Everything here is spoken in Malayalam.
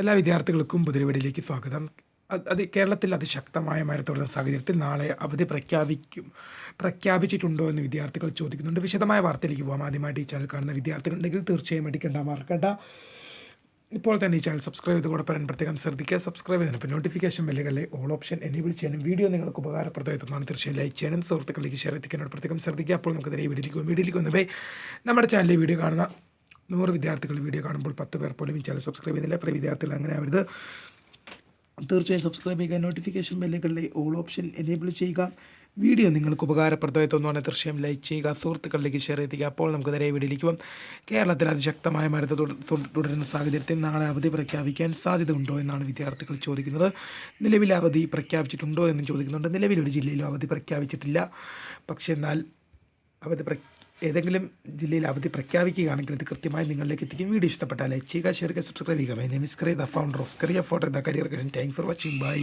എല്ലാ വിദ്യാർത്ഥികൾക്കും പുതിരിവടിയിലേക്ക് സ്വാഗതം. അത് കേരളത്തിൽ അതിശക്തമായ മഴ തുടരുന്ന സാഹചര്യത്തിൽ നാളെ അവധി പ്രഖ്യാപിക്കും പ്രഖ്യാപിച്ചിട്ടുണ്ടോ എന്ന് വിദ്യാർത്ഥികൾ ചോദിക്കുന്നുണ്ട്. വിശദമായ വാർത്തയിലേക്ക് പോകാം ആദ്യമായിട്ട് ഈ ചാനൽ കാണുന്ന വിദ്യാർത്ഥികളുണ്ടെങ്കിൽ തീർച്ചയായും അടിക്കേണ്ട മറക്കണ്ട. ഇപ്പോൾ തന്നെ ഈ ചാനൽ സബ്സ്ക്രൈബ് ചെയ്ത് കൂടെ പറയാൻ പ്രത്യേകം ശ്രദ്ധിക്കുക. സബ്സ്ക്രൈബ് ചെയ്യുന്നതിന് നോട്ടിഫിക്കേഷൻ ബെല്ലുകളിലെ ഓൾ ഓപ്ഷൻ എനേബിൾ ചെയ്യാനും വീഡിയോ നിങ്ങൾക്ക് ഉപകാരപ്രദമായിട്ടുള്ളതാണ് തീർച്ചയായും ലൈക്ക് ചെയ്യാനും സുഹൃത്തുക്കളിലേക്ക് ഷെയർ എത്തിക്കാനോട് പ്രത്യേകം ശ്രദ്ധിക്കുക. അപ്പോൾ നമുക്ക് ഈ വീഡിയോയിലേക്ക് വീഡിയോയിലേക്ക് വന്നവേ നമ്മുടെ ചാനലിൽ വീഡിയോ കാണുന്ന നൂറ് വിദ്യാർത്ഥികൾ വീഡിയോ കാണുമ്പോൾ പത്ത് പേർ പോലും ഈ സബ്സ്ക്രൈബ് ചെയ്തില്ല. പ്രിയ വിദ്യാർത്ഥികൾ അങ്ങനെ ആവരുത്. തീർച്ചയായും സബ്സ്ക്രൈബ് ചെയ്യുക നോട്ടിഫിക്കേഷൻ ബെല്ലുകളിലെ ഓൾ ഓപ്ഷൻ എനേബിൾ ചെയ്യുക. വീഡിയോ നിങ്ങൾക്ക് ഉപകാരപ്രദമായി തോന്നുവാണ് തീർച്ചയായും ലൈക്ക് ചെയ്യുക സുഹൃത്തുക്കളിലേക്ക് ഷെയർ ചെയ്യുക. അപ്പോൾ നമുക്ക് നേരെ വീഡിയോയിലേക്ക് പോകാം കേരളത്തിൽ അതിശക്തമായ മഴ തുട- തുട- തുടരുന്ന സാഹചര്യത്തിൽ നാളെ അവധി പ്രഖ്യാപിക്കാൻ സാധ്യതയുണ്ടോ എന്നാണ് വിദ്യാർത്ഥികൾ ചോദിക്കുന്നത്. നിലവിൽ അവധി പ്രഖ്യാപിച്ചിട്ടുണ്ടോ എന്നും ചോദിക്കുന്നുണ്ട്. നിലവിൽ ഒരു ജില്ലയിലും അവധി പ്രഖ്യാപിച്ചിട്ടില്ല. പക്ഷേ എന്നാൽ അവധി ഏതെങ്കിലും ജില്ലയിൽ അവധി പ്രഖ്യാപിക്കുകയാണെങ്കിൽ അത് കൃത്യമായി നിങ്ങളിലേക്ക് എത്തിക്കും. വീഡിയോ ഇഷ്ടപ്പെട്ടാൽ ലൈക്ക് ചെയ്യുക ഷെയർ ചെയ്യുക സബ്സ്ക്രൈബ് ചെയ്യുക. My name is Kariya the founder of Skaria photo the career thank for watching bye